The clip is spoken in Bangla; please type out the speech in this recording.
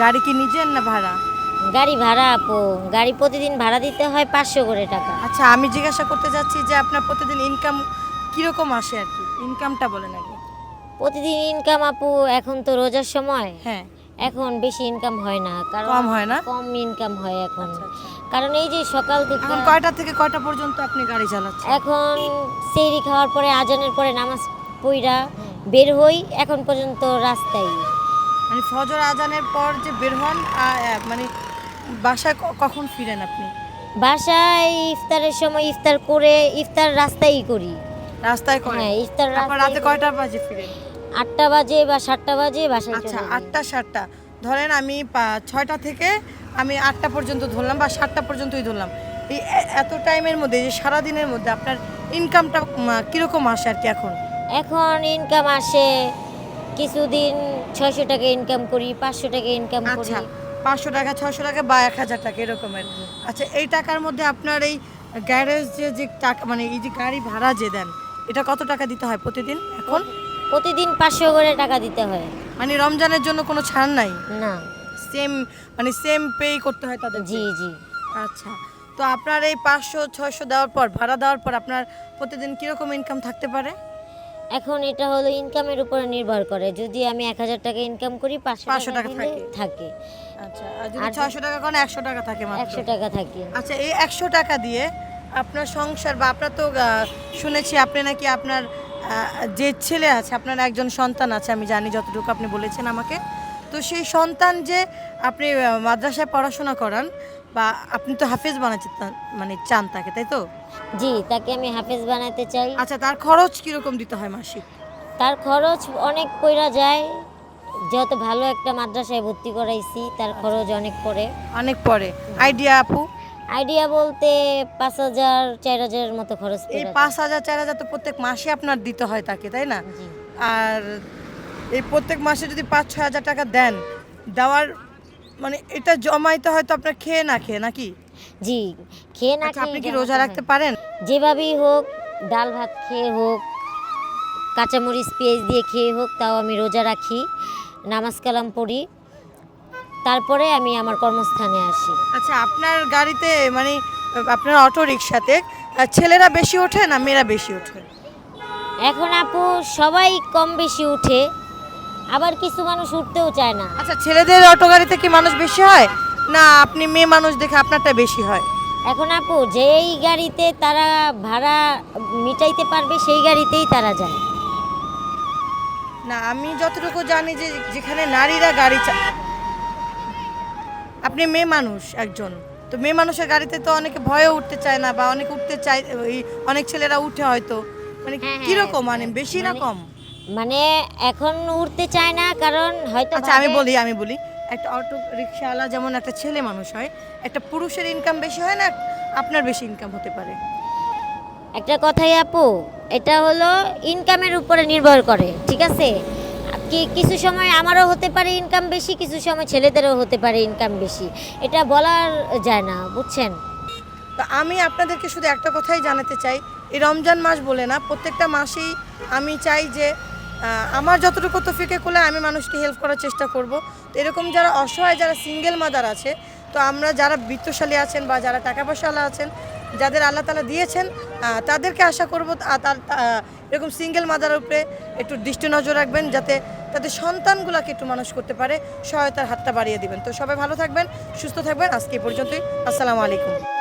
গাড়ি কি নিজের না ভাড়া? গাড়ি ভাড়া আপু। গাড়ি প্রতিদিন ভাড়া দিতে হয় পাঁচশো করে টাকা। আচ্ছা আমি জিজ্ঞাসা করতে যাচ্ছি যে আপনার প্রতিদিন ইনকাম কীরকম আসে আর কি? ইনকামটা বলেন আগে। প্রতিদিন ইনকাম আপু এখন তো রোজার সময়। হ্যাঁ। এখন বেশি ইনকাম হয় না কারণ কম হয় না? কম ইনকাম হয় এখন। আচ্ছা, আচ্ছা। কারণ এই যে সকাল থেকে এখন কয়টা থেকে কয়টা পর্যন্ত আপনি গাড়ি চালাচ্ছেন? এখন সেরি খাওয়ার পরে আজানের পরে নামাজ পইরা বের হই এখন পর্যন্ত রাস্তায়। মানে ফজর আজানের পর যে বের হন মানে বাসায় কখন ফিরেন আপনি? বাসায় ইফতারের সময় ইফতার করে ইফতার রাস্তায় করি। রাস্তায় করেন? হ্যাঁ ইফতার রাতে করি। কয়টা বাজে ফিরেন? আটটা বাজে বা সাতটা বাজে বাসায় আচ্ছা আটটা সাতটা। ধরেন আমি ছয়টা থেকে আমি আটটা পর্যন্ত ধরলাম বা সাতটা পর্যন্তই ধরলাম। এই এত টাইমের মধ্যে যে সারা দিনের মধ্যে আপনার ইনকামটা কীরকম আসে আর কি এখন? এখন ইনকাম আসে কিছুদিন ছয়শো টাকা ইনকাম করি পাঁচশো টাকা ইনকাম করি। আচ্ছা পাঁচশো টাকা ছশো টাকা বা এক হাজার টাকা এরকমের। আচ্ছা এই টাকার মধ্যে আপনার এই গ্যারেজ যে যে টাকা মানে এই যে গাড়ি ভাড়া যে দেন এটা কত টাকা দিতে হয় প্রতিদিন এখন? প্রতিদিন পাঁচশো করে টাকা দিতে হয়। মানে রমজানের জন্য কোনো ছাড় নাই? না। সেম মানে সেম পে করতে হয় তাদের জি জি। আচ্ছা তো আপনার এই পাঁচশো ছয়শো দেওয়ার পর ভাড়া দেওয়ার পর আপনার প্রতিদিন কীরকম ইনকাম থাকতে পারে? এখন এটা হলো ইনকামের উপরে নির্ভর করে। যদি আমি এক হাজার টাকা ইনকাম করি পাঁচশো টাকা থাকে। আচ্ছা আর যদি ছয়শো টাকা একশো টাকা থাকে একশো টাকা থাকে। আচ্ছা এই একশো টাকা দিয়ে আপনার সংসার বা আপনার তো শুনেছি আপনি নাকি আপনার যে ছেলে আছে আপনার একজন সন্তান আছে আমি জানি যতটুকু আপনি বলেছেন আমাকে। তো সেই সন্তান যে আপনি মাদ্রাসায় পড়াশোনা করান বা আপনি তো হাফেজ বানাতে মানে চান তাকে তাই তো? জি তাকে আমি হাফেজ বানাতে চাই। আচ্ছা তার খরচ কীরকম দিতে হয় মাসিক? তার খরচ অনেক পইরা যায়। যত ভালো একটা মাদ্রাসায় ভর্তি করাইছি তার খরচ অনেক পড়ে। অনেক পরে আইডিয়া আপু? আইডিয়া বলতে পাঁচ হাজার চার হাজারের মতো খরচ এই পড়ে পাঁচ হাজার চার হাজার তো প্রত্যেক মাসে আপনার দিতে হয় তাকে তাই না? জি। আর এই প্রত্যেক মাসে যদি পাঁচ ছয় হাজার টাকা দেন দেওয়ার মানে এটা জমাইতে হয়তো আপনার খেয়ে না খেয়ে নাকি? জি খেয়ে না আচ্ছা, খেয়ে আপনি কি রোজা রাখতে পারেন? যেভাবেই হোক ডাল ভাত খেয়ে হোক কাঁচামরিচ পেঁয়াজ দিয়ে খেয়ে হোক তাও আমি রোজা রাখি নামাজ কালাম পড়ি। তারপরে আমি আমার কর্মস্থানে আসি। আচ্ছা আপনার গাড়িতে মানে আপনার অটো রিক্সাতে ছেলেরা বেশি ওঠে না মেয়েরা বেশি ওঠে? এখন আপু সবাই কম বেশি উঠে। আবার কিছু মানুষ উঠতেও চায় না। আচ্ছা ছেলেদের অটো গাড়িতে কি মানুষ বেশি হয়? না আপনি মেয়ে মানুষ দেখে আপনারটা বেশি হয়? এখন আপু যেই গাড়িতে তারা ভাড়া মিটাইতে পারবে সেই গাড়িতেই তারা যায়। না আমি যতটুকু জানি যে যেখানে নারীরা গাড়ি চা আপনি মেয়ে মানুষ একজন। তো মেয়ে মানুষের গাড়িতে তো অনেকে ভয়ে উঠতে চায় না বা অনেকে উঠতে চায় ওই অনেক ছেলেরা উঠে হয়তো। মানে হ্যাঁ, হ্যাঁ, কীরকম মানে বেশি না মানে- কম? মানে এখন উঠতে চায় না কারণ হয়তো আচ্ছা আমি বলি আমি বলি। একটা অটো রিক্সাওয়ালা যেমন একটা ছেলে মানুষ হয় একটা পুরুষের ইনকাম বেশি হয় না আপনার বেশি ইনকাম হতে পারে। একটা কথাই আপু এটা হলো ইনকামের উপরে নির্ভর করে ঠিক আছে? কি কিছু সময় আমারও হতে পারে ইনকাম বেশি কিছু সময় ছেলেদেরও হতে পারে ইনকাম বেশি। এটা বলার যায় না বুঝছেন? তো আমি আপনাদেরকে শুধু একটা কথাই জানাতে চাই এই রমজান মাস বলে না প্রত্যেকটা মাসেই আমি চাই যে আমার যতটুকু তো ফিকে করলে আমি মানুষকে হেল্প করার চেষ্টা করব। তো এরকম যারা অসহায়, যারা সিঙ্গেল মাদার আছে, তো আমরা যারা বৃত্তশালী আছেন বা যারা টাকা পয়সাওয়ালা আছেন, যাদের আল্লাহ তালা দিয়েছেন তাদেরকে আশা করব তার এরকম সিঙ্গেল মাদার উপরে একটু দৃষ্টি নজর রাখবেন, যাতে তাদের সন্তানগুলোকে একটু মানুষ করতে পারে, সহায়তার হাতটা বাড়িয়ে দিবেন। তো সবাই ভালো থাকবেন, সুস্থ থাকবেন। আজকে পর্যন্তই। আসসালামু আলাইকুম।